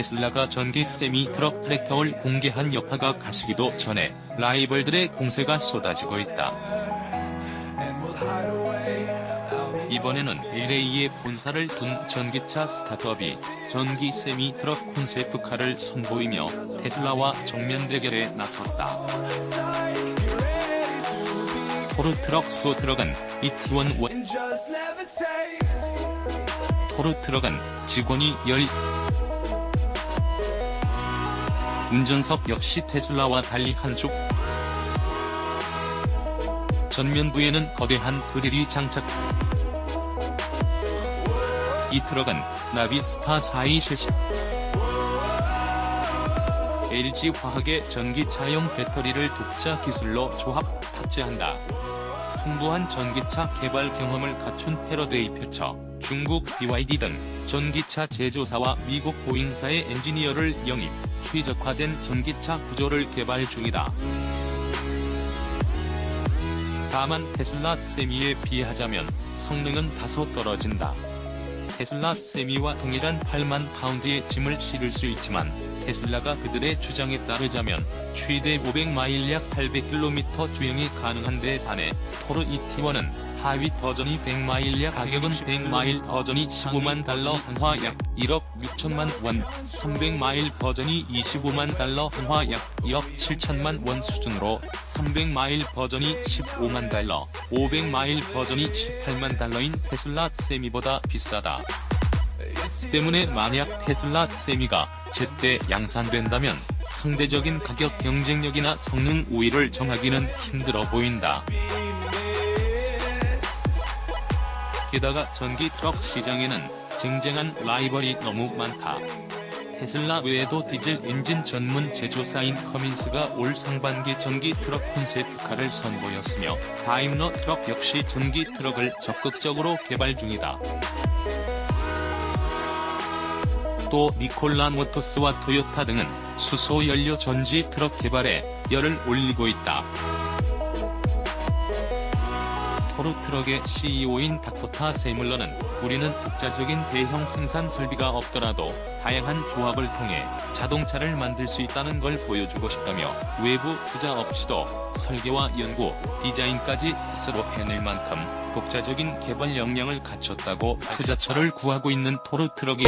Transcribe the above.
테슬라가 전기 세미 트럭 트랙터를 공개한 여파가 가시기도 전에 라이벌들의 공세가 쏟아지고 있다. 이번에는 LA에 본사를 둔 전기차 스타트업이 전기 세미 트럭 콘셉트카를 선보이며 테슬라와 정면 대결에 나섰다. 토르 트럭 소 트럭은 이티원 원 토르 트럭은 직원이 10 운전석 역시 테슬라와 달리 한쪽 전면부에는 거대한 그릴이 장착. 이 트럭은 나비스타 4이 실시 LG화학의 전기차용 배터리를 독자 기술로 조합 탑재한다. 풍부한 전기차 개발 경험을 갖춘 패러데이 퓨처, 중국 BYD 등 전기차 제조사와 미국 보잉사의 엔지니어를 영입, 최적화된 전기차 구조를 개발 중이다. 다만 테슬라 세미에 비하자면 성능은 다소 떨어진다. 테슬라 세미와 동일한 8만 파운드의 짐을 실을 수 있지만 테슬라가 그들의 주장에 따르자면 최대 500마일 약 800km 주행이 가능한 데 반해 토르 ET1은 하위 버전이 100마일 약 가격은 100마일 버전이 15만 달러 한화 약 1억 6천만 원, 300마일 버전이 25만 달러 한화 약 2억 7천만 원 수준으로 300마일 버전이 15만 달러, 500마일 버전이 18만 달러인 테슬라 세미보다 비싸다. 때문에 만약 테슬라 세미가 제때 양산된다면 상대적인 가격 경쟁력이나 성능 우위를 정하기는 힘들어 보인다. 게다가 전기 트럭 시장에는 쟁쟁한 라이벌이 너무 많다. 테슬라 외에도 디젤 엔진 전문 제조사인 커민스가 올 상반기 전기 트럭 콘셉트카를 선보였으며 다임러 트럭 역시 전기 트럭을 적극적으로 개발 중이다. 또 니콜라 모터스와 토요타 등은 수소 연료 전지 트럭 개발에 열을 올리고 있다. 토르 트럭의 CEO인 다코타 세물러는 우리는 독자적인 대형 생산 설비가 없더라도 다양한 조합을 통해 자동차를 만들 수 있다는 걸 보여주고 싶다며 외부 투자 없이도 설계와 연구, 디자인까지 스스로 해낼 만큼 독자적인 개발 역량을 갖췄다고 투자처를 구하고 있는 토르 트럭이